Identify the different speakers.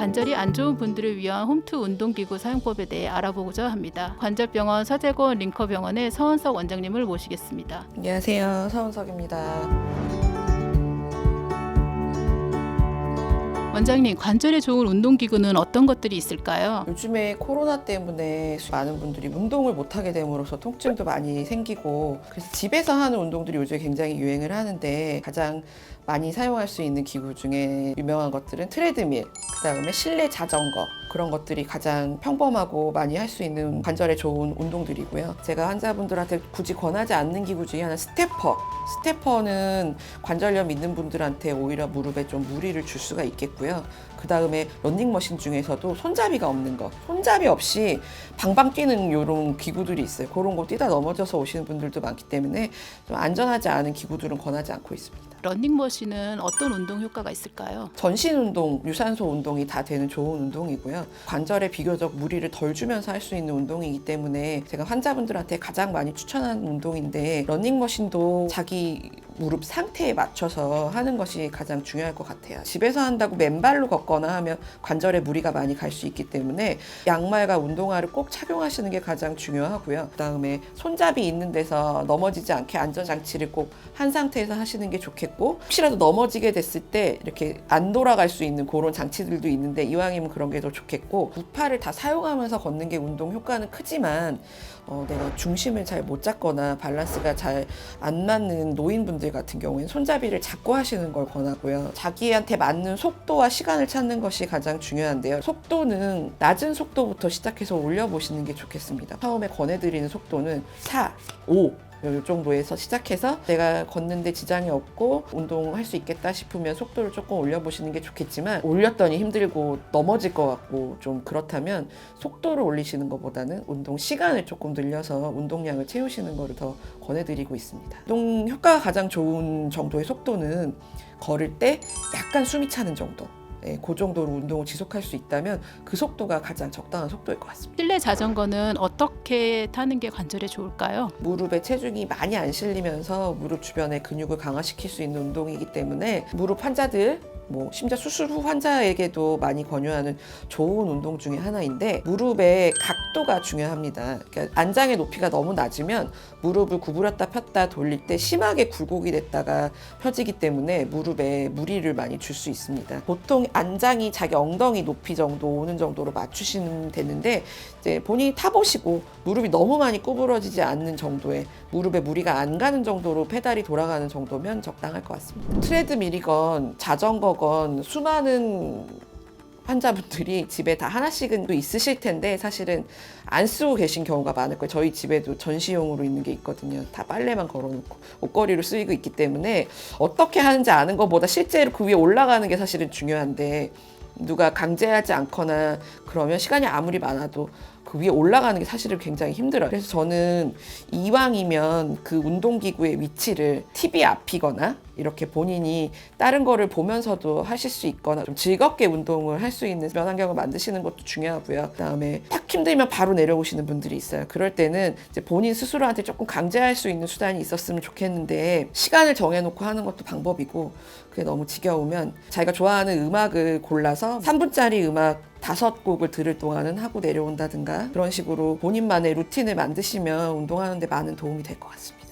Speaker 1: 관절이 안 좋은 분들을 위한 홈트 운동기구 사용법에 대해 알아보고자 합니다. 관절병원 서재권 링커병원의 서원석 원장님을 모시겠습니다.
Speaker 2: 안녕하세요. 서은석입니다.
Speaker 1: 원장님, 관절에 좋은 운동기구는 어떤 것들이 있을까요?
Speaker 2: 요즘에 코로나 때문에 많은 분들이 운동을 못하게 됨으로써 통증도 많이 생기고 그래서 집에서 하는 운동들이 요즘에 굉장히 유행을 하는데 가장 많이 사용할 수 있는 기구 중에 유명한 것들은 트레드밀, 그 다음에 실내 자전거 그런 것들이 가장 평범하고 많이 할 수 있는 관절에 좋은 운동들이고요. 제가 환자분들한테 굳이 권하지 않는 기구 중에 하나 스테퍼. 스테퍼는 관절염 있는 분들한테 오히려 무릎에 좀 무리를 줄 수가 있겠고 요. 그 다음에 런닝머신 중에서도 손잡이가 없는 거. 손잡이 없이 방방 뛰는 이런 기구들이 있어요. 그런 거 뛰다 넘어져서 오시는 분들도 많기 때문에 좀 안전하지 않은 기구들은 권하지 않고 있습니다.
Speaker 1: 러닝머신은 어떤 운동 효과가 있을까요?
Speaker 2: 전신 운동, 유산소 운동이 다 되는 좋은 운동이고요. 관절에 비교적 무리를 덜 주면서 할 수 있는 운동이기 때문에 제가 환자분들한테 가장 많이 추천하는 운동인데 러닝머신도 자기 무릎 상태에 맞춰서 하는 것이 가장 중요할 것 같아요. 집에서 한다고 맨발로 걷거나 하면 관절에 무리가 많이 갈 수 있기 때문에 양말과 운동화를 꼭 착용하시는 게 가장 중요하고요. 그다음에 손잡이 있는 데서 넘어지지 않게 안전장치를 꼭 한 상태에서 하시는 게 좋겠고 혹시라도 넘어지게 됐을 때 이렇게 안 돌아갈 수 있는 그런 장치들도 있는데 이왕이면 그런 게 더 좋겠고 우파를 다 사용하면서 걷는 게 운동 효과는 크지만 어, 내가 중심을 잘 못 잡거나 밸런스가 잘 안 맞는 노인분들 같은 경우에는 손잡이를 잡고 하시는 걸 권하고요. 자기한테 맞는 속도와 시간을 찾는 것이 가장 중요한데요. 속도는 낮은 속도부터 시작해서 올려보시는 게 좋겠습니다. 처음에 권해드리는 속도는 4, 5, 이 정도에서 시작해서 내가 걷는데 지장이 없고 운동할 수 있겠다 싶으면 속도를 조금 올려보시는 게 좋겠지만 올렸더니 힘들고 넘어질 것 같고 좀 그렇다면 속도를 올리시는 것보다는 운동 시간을 조금 늘려서 운동량을 채우시는 거를 더 권해드리고 있습니다. 운동 효과가 가장 좋은 정도의 속도는 걸을 때 약간 숨이 차는 정도. 예, 그 정도로 운동을 지속할 수 있다면 그 속도가 가장 적당한 속도일 것 같습니다.
Speaker 1: 실내 자전거는 어떻게 타는 게 관절에 좋을까요?
Speaker 2: 무릎에 체중이 많이 안 실리면서 무릎 주변의 근육을 강화시킬 수 있는 운동이기 때문에 무릎 환자들 뭐 심지어 수술 후 환자에게도 많이 권유하는 좋은 운동 중에 하나인데 무릎의 각도가 중요합니다. 그러니까 안장의 높이가 너무 낮으면 무릎을 구부렸다 폈다 돌릴 때 심하게 굴곡이 됐다가 펴지기 때문에 무릎에 무리를 많이 줄 수 있습니다. 보통 안장이 자기 엉덩이 높이 정도 오는 정도로 맞추시면 되는데 이제 본인이 타보시고 무릎이 너무 많이 구부러지지 않는 정도의 무릎에 무리가 안 가는 정도로 페달이 돌아가는 정도면 적당할 것 같습니다. 트레드밀이건 자전거 건 수많은 환자분들이 집에 다 하나씩은 또 있으실 텐데 사실은 안 쓰고 계신 경우가 많을 거예요. 저희 집에도 전시용으로 있는 게 있거든요. 다 빨래만 걸어놓고 옷걸이로 쓰이고 있기 때문에 어떻게 하는지 아는 것보다 실제로 그 위에 올라가는 게 사실은 중요한데 누가 강제하지 않거나 그러면 시간이 아무리 많아도 그 위에 올라가는 게 사실은 굉장히 힘들어요. 그래서 저는 이왕이면 그 운동기구의 위치를 TV 앞이거나 이렇게 본인이 다른 거를 보면서도 하실 수 있거나 좀 즐겁게 운동을 할 수 있는 면 환경을 만드시는 것도 중요하고요. 그다음에 딱 힘들면 바로 내려오시는 분들이 있어요. 그럴 때는 이제 본인 스스로한테 조금 강제할 수 있는 수단이 있었으면 좋겠는데 시간을 정해놓고 하는 것도 방법이고 그게 너무 지겨우면 자기가 좋아하는 음악을 골라서 3분짜리 음악 다섯 곡을 들을 동안은 하고 내려온다든가 그런 식으로 본인만의 루틴을 만드시면 운동하는데 많은 도움이 될 것 같습니다.